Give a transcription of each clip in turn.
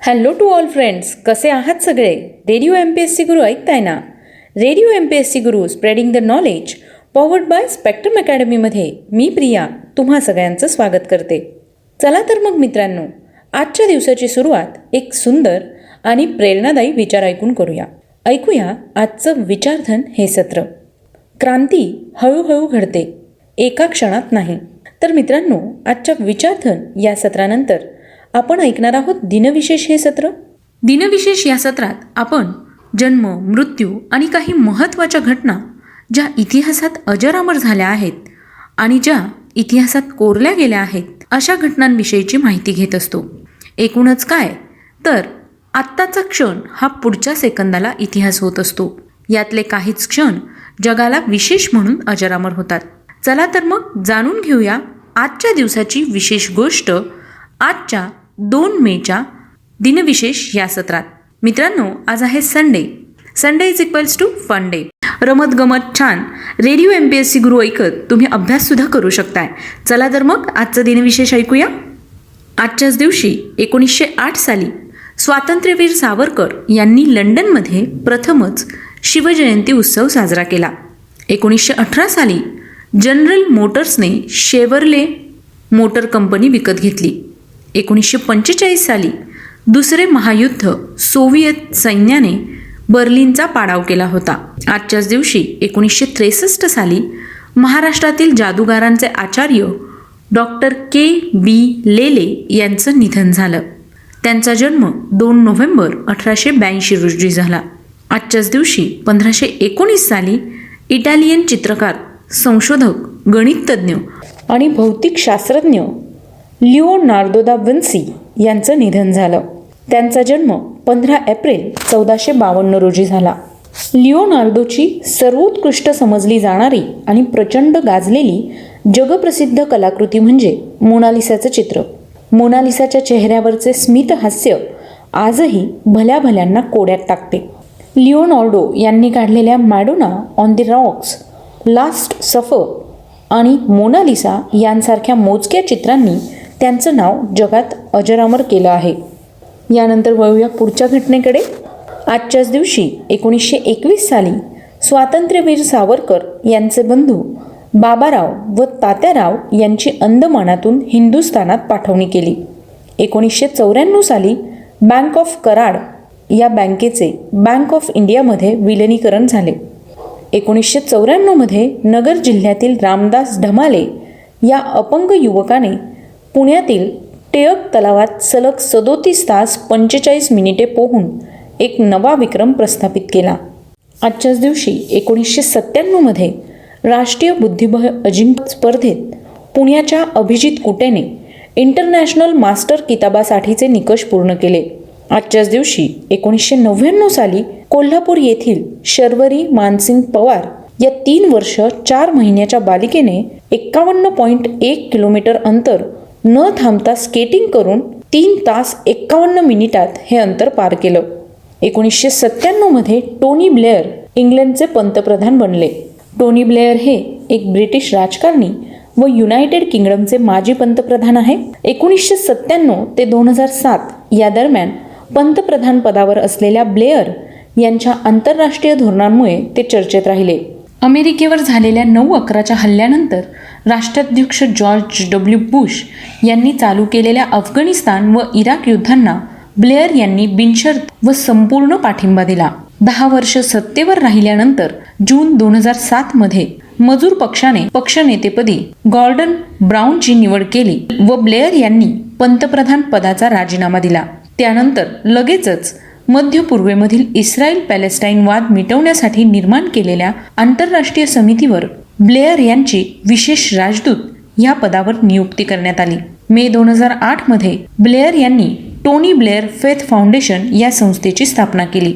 Hello to all friends कसे आहात सगळे? Radio M P S C guru ऐकताय ना? Radio M P S C guru spreading the knowledge powered by Spectrum अकॅडमीमध्ये मी प्रिया तुम्हा सगळ्यांचं स्वागत करते. चला तर मग मित्रांनो आजच्या दिवसाची सुरुवात एक सुंदर आणि प्रेरणादायी विचार ऐकून करूया. ऐकूया आजचं विचारधन हे सत्र. क्रांती हळूहळू घडते. एका क्षणात नाही. तर मित्रांनो आजच्या विचारधन या सत्रानंतर आपण ऐकणार आहोत दिनविशेष हे सत्र. दिनविशेष या सत्रात आपण जन्म मृत्यू आणि काही महत्त्वाच्या घटना ज्या इतिहासात अजरामर झाल्या आहेत आणि ज्या इतिहासात कोरल्या गेल्या आहेत अशा घटनांविषयीची माहिती घेत असतो. एकूणच काय? तर आत्ताचा क्षण हा पुढच्या सेकंदाला इतिहास होत असतो. यातले काहीच क्षण जगाला विशेष म्हणून अजरामर होतात. चला तर मग जाणून घेऊया आजच्या दिवसाची विशेष गोष्ट आजच्या दोन मेच्या दिनविशेष या सत्रात. मित्रांनो आज आहे Sunday Sunday is equals to fun day रमत गमत छान. Radio M P S C Guru ऐकत तुम्ही अभ्याससुद्धा करू शकताय. चला तर मग आजचं दिनविशेष ऐकूया. आजच्याच दिवशी एकोणीसशे आठ साली स्वातंत्र्यवीर सावरकर यांनी लंडनमध्ये प्रथमच शिवजयंती उत्सव साजरा केला. एकोणीसशे अठरा साली जनरल मोटर्सने शेवरले मोटर कंपनी विकत घेतली. एकोणीसशे पंचेचाळीस साली दुसरे महायुद्ध सोव्हिएत सैन्याने बर्लिनचा पाडाव केला होता. आजच्याच दिवशी एकोणीसशे त्रेसष्ट साली महाराष्ट्रातील जादूगारांचे आचार्य डॉक्टर के बी लेले यांचं निधन झालं. त्यांचा जन्म दोन नोव्हेंबर अठराशे ब्याऐंशी रोजी झाला. आजच्याच दिवशी पंधराशे एकोणीस साली इटालियन चित्रकार संशोधक गणिततज्ञ आणि भौतिक लिओनार्दो दा विन्सी यांचं निधन झालं. त्यांचा जन्म पंधरा एप्रिल चौदाशे बावन्न रोजी झाला. लिओनार्दोची सर्वोत्कृष्ट समजली जाणारी आणि प्रचंड गाजलेली जगप्रसिद्ध कलाकृती म्हणजे मोनालिसाचं चित्र. मोनालिसाच्या चेहऱ्यावरचे स्मित हास्य आजही भल्या भल्यांना कोड्यात टाकते. लिओनार्डो यांनी काढलेल्या Madonna on the rocks last supper आणि मोनालिसा यांसारख्या मोजक्या चित्रांनी त्यांचं नाव जगात अजरामर केलं आहे. यानंतर वळूया पुढच्या घटनेकडे. आजच्याच दिवशी एकोणीसशे एकवीस साली स्वातंत्र्यवीर सावरकर यांचे बंधू बाबाराव व तात्याराव यांची अंदमानातून हिंदुस्थानात पाठवणी केली. एकोणीसशे चौऱ्याण्णव साली बँक ऑफ कराड या बँकेचे बँक ऑफ इंडियामध्ये विलिनीकरण झाले. एकोणीसशे चौऱ्याण्णवमध्ये नगर जिल्ह्यातील रामदास ढमाले या अपंग युवकाने पुण्यातील टिळक तलावात सलग सदोतीस तास पंचेचाळीस मिनिटे पोहून एक नवा विक्रम प्रस्थापित केला. आजच्याच दिवशी एकोणीसशे सत्त्याण्णवमध्ये राष्ट्रीय बुद्धिबळ अजिंक्य स्पर्धेत पुण्याच्या अभिजित कुटेने इंटरनॅशनल मास्टर किताबासाठीचे निकष पूर्ण केले. आजच्याच दिवशी एकोणीसशे नव्याण्णव साली कोल्हापूर येथील शर्वरी मानसिंग पवार या तीन वर्ष चार महिन्याच्या बालिकेने एक्कावन्न पॉईंट एक किलोमीटर अंतर न थांबता स्केटिंग करून तीन तास एक्कावन्न मिनिटात हे अंतर पार केलं. एकोणीसशे सत्त्याण्णवमध्ये टोनी ब्लेअर इंग्लंडचे पंतप्रधान बनले. टोनी ब्लेअर हे एक ब्रिटिश राजकारणी व युनायटेड किंगडमचे माजी पंतप्रधान आहे. एकोणीसशे सत्त्याण्णव ते दोन हजार सात या दरम्यान पंतप्रधान पदावर असलेल्या ब्लेअर यांच्या आंतरराष्ट्रीय धोरणांमुळे ते चर्चेत राहिले. अमेरिकेवर झालेल्या नऊ अकराच्या हल्ल्यानंतर राष्ट्राध्यक्ष जॉर्ज डब्ल्यू बुश यांनी चालू केलेल्या अफगाणिस्तान व इराक युद्धांना ब्लेअर यांनी बिनशर्त व संपूर्ण पाठिंबा दिला. दहा वर्ष सत्तेवर राहिल्यानंतर जून दोन हजार सात मध्ये मजूर पक्षाने पक्षनेतेपदी गॉर्डन ब्राऊनची निवड केली व ब्लेअर यांनी पंतप्रधान पदाचा राजीनामा दिला. त्यानंतर लगेचच मध्य पूर्वेमधील इस्रायल पॅलेस्टाईन वाद मिटवण्यासाठी निर्माण केलेल्या आंतरराष्ट्रीय समितीवर ब्लेअर यांची विशेष राजदूत या पदावर नियुक्ती करण्यात आली. मे दोन हजार आठमध्ये ब्लेअर यांनी टोनी ब्लेअर फेथ फाउंडेशन या संस्थेची स्थापना केली.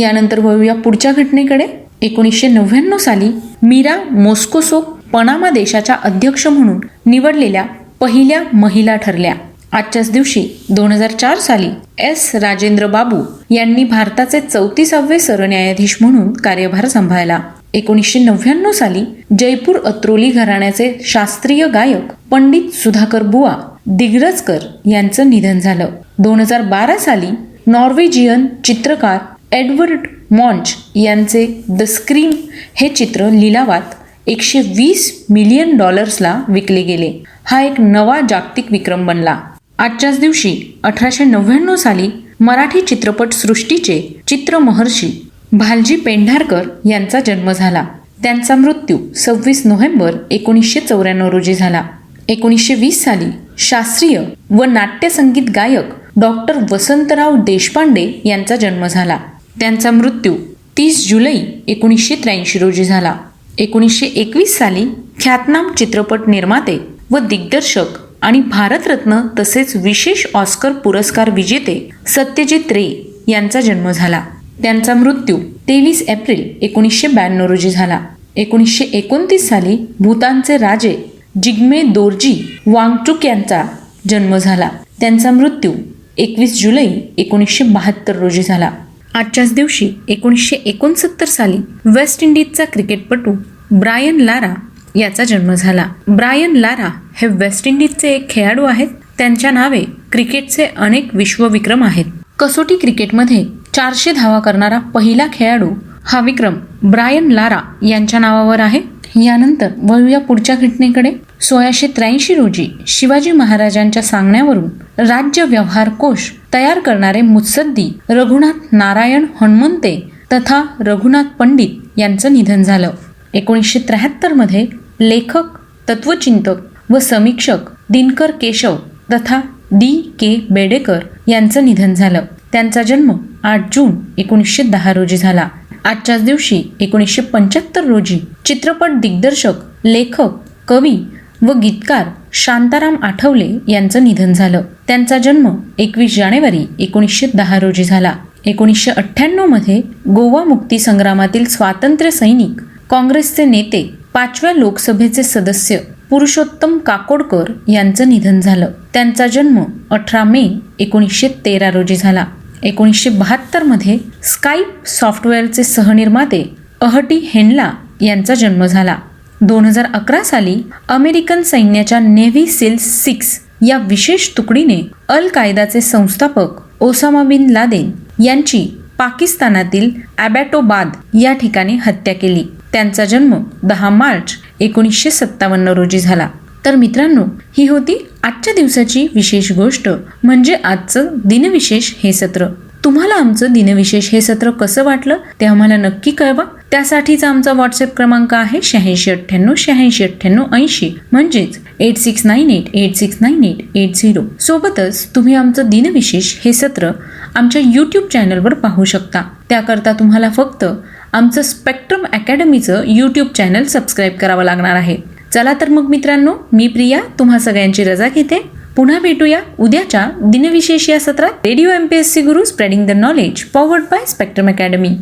यानंतर वळूया पुढच्या घटनेकडे. एकोणीसशे नव्याण्णव साली मीरा मोस्कोसो पनामा देशाच्या अध्यक्ष म्हणून निवडलेल्या पहिल्या महिला ठरल्या. आजच्याच दिवशी दोन हजार चार साली एस. राजेंद्र बाबू यांनी भारताचे चौतीसावे सरन्यायाधीश म्हणून कार्यभार सांभाळला. एकोणीसशे नव्याण्णव साली जयपूर अत्रोली घराण्याचे शास्त्रीय गायक पंडित सुधाकर बुवा दिग्रजकर यांचं निधन झालं. दोन हजार बारा साली नॉर्वेजियन चित्रकार एडवर्ड मॉन्च यांचे द स्क्रीम हे चित्र लिलावात एकशे वीस मिलियन डॉलर्सला विकले गेले. हा एक नवा जागतिक विक्रम बनला. आजच्याच दिवशी अठराशे नव्याण्णव साली मराठी चित्रपट सृष्टीचे चित्रमहर्षी भालजी पेंढारकर यांचा जन्म झाला. त्यांचा मृत्यू सव्वीस नोव्हेंबर एकोणीसशे चौऱ्याण्णव रोजी झाला. एकोणीसशे वीस साली शास्त्रीय व नाट्यसंगीत गायक डॉक्टर वसंतराव देशपांडे यांचा जन्म झाला. त्यांचा मृत्यू तीस जुलै एकोणीसशे त्र्याऐंशी रोजी झाला. एकोणीसशे एकवीस साली ख्यातनाम चित्रपट निर्माते व दिग्दर्शक आणि भारतरत्न तसेच विशेष ऑस्कर पुरस्कार विजेते सत्यजित रे यांचा जन्म झाला. त्यांचा मृत्यू तेवीस एप्रिल एकोणीसशे ब्याण्णव रोजी झाला. एकोणीसशे एकोणतीस साली भूतानचे राजे जिग्मे दोर्जी वांगचुक यांचा जन्म झाला. त्यांचा मृत्यू एकवीस जुलै एकोणीसशे बहात्तर रोजी झाला. आजच्याच दिवशी एकोणीसशे एकोणसत्तर साली वेस्ट इंडिजचा क्रिकेटपटू ब्रायन लारा याचा जन्म झाला. ब्रायन लारा हे वेस्ट इंडिजचे एक खेळाडू आहेत. त्यांच्या नावे क्रिकेटचे अनेक विश्वविक्रम आहेत. कसोटी क्रिकेटमध्ये चारशे धावा करणारा पहिला खेळाडू हा विक्रम ब्रायन लारा यांच्या नावावर आहे. यानंतर वळूया पुढच्या घटनेकडे. सोळाशे त्र्याऐंशी रोजी शिवाजी महाराजांच्या सांगण्यावरून राज्य व्यवहार कोश तयार करणारे मुत्सद्दी रघुनाथ नारायण हनुमंते तथा रघुनाथ पंडित यांचं निधन झालं. एकोणीसशे त्र्याहत्तरमध्ये लेखक तत्वचिंतक व समीक्षक दिनकर केशव तथा डी के बेडेकर यांचं निधन झालं. त्यांचा जन्म आठ जून एकोणीसशे दहा रोजी झाला. आजच्याच दिवशी एकोणीसशे पंच्याहत्तर रोजी चित्रपट दिग्दर्शक लेखक कवी व गीतकार शांताराम आठवले यांचं निधन झालं. त्यांचा जन्म एकवीस जानेवारी एकोणीसशे दहा रोजी झाला. एकोणीसशे अठ्ठ्याण्णवमध्ये गोवा मुक्ती संग्रामातील स्वातंत्र्य सैनिक काँग्रेसचे नेते पाचव्या लोकसभेचे सदस्य पुरुषोत्तम काकोडकर यांचं निधन झालं. त्यांचा जन्म अठरा मे एकोणीसशे तेरा रोजी झाला. एकोणीसशे बहात्तरमध्ये स्काईप सॉफ्टवेअरचे सहनिर्माते अहटी हेनला यांचा जन्म झाला. दोन हजार अकरा साली अमेरिकन सैन्याच्या नेव्ही सील सिक्स या विशेष तुकडीने अल कायदाचे संस्थापक ओसामा बिन लादेन यांची पाकिस्तानातील ॲबॅटोबाद या ठिकाणी हत्या केली. त्यांचा जन्म दहा मार्च एकोणीसशे सत्तावन्न रोजी झाला. तर मित्रांनो ही होती आजच्या दिवसाची विशेष गोष्ट. म्हणजे आजचं दिनविशेष हे सत्र. तुम्हाला आमचं दिनविशेष हे सत्र कसं वाटलं ते आम्हाला नक्की कळवा. त्यासाठीचा आमचा व्हॉट्सअप क्रमांक आहे शहाऐंशी अठ्ठ्याण्णव शहाऐंशी अठ्ठ्याण्णव ऐंशी. म्हणजेच eight six nine eight eight six nine eight eight zero. सोबतच तुम्ही आमचं दिनविशेष हे सत्र आमच्या यूट्यूब चॅनलवर पाहू शकता. त्याकरता तुम्हाला फक्त आमचं स्पेक्ट्रम अकॅडमीचं यूट्यूब चॅनल सबस्क्राईब करावं लागणार आहे. चला तर मग मित्रांनो मी प्रिया तुम्हा सगळ्यांची रजा घेते. पुन्हा भेटूया उद्याच्या दिनविशेष या सत्रात. Radio M P S C Guru spreading the knowledge powered by Spectrum academy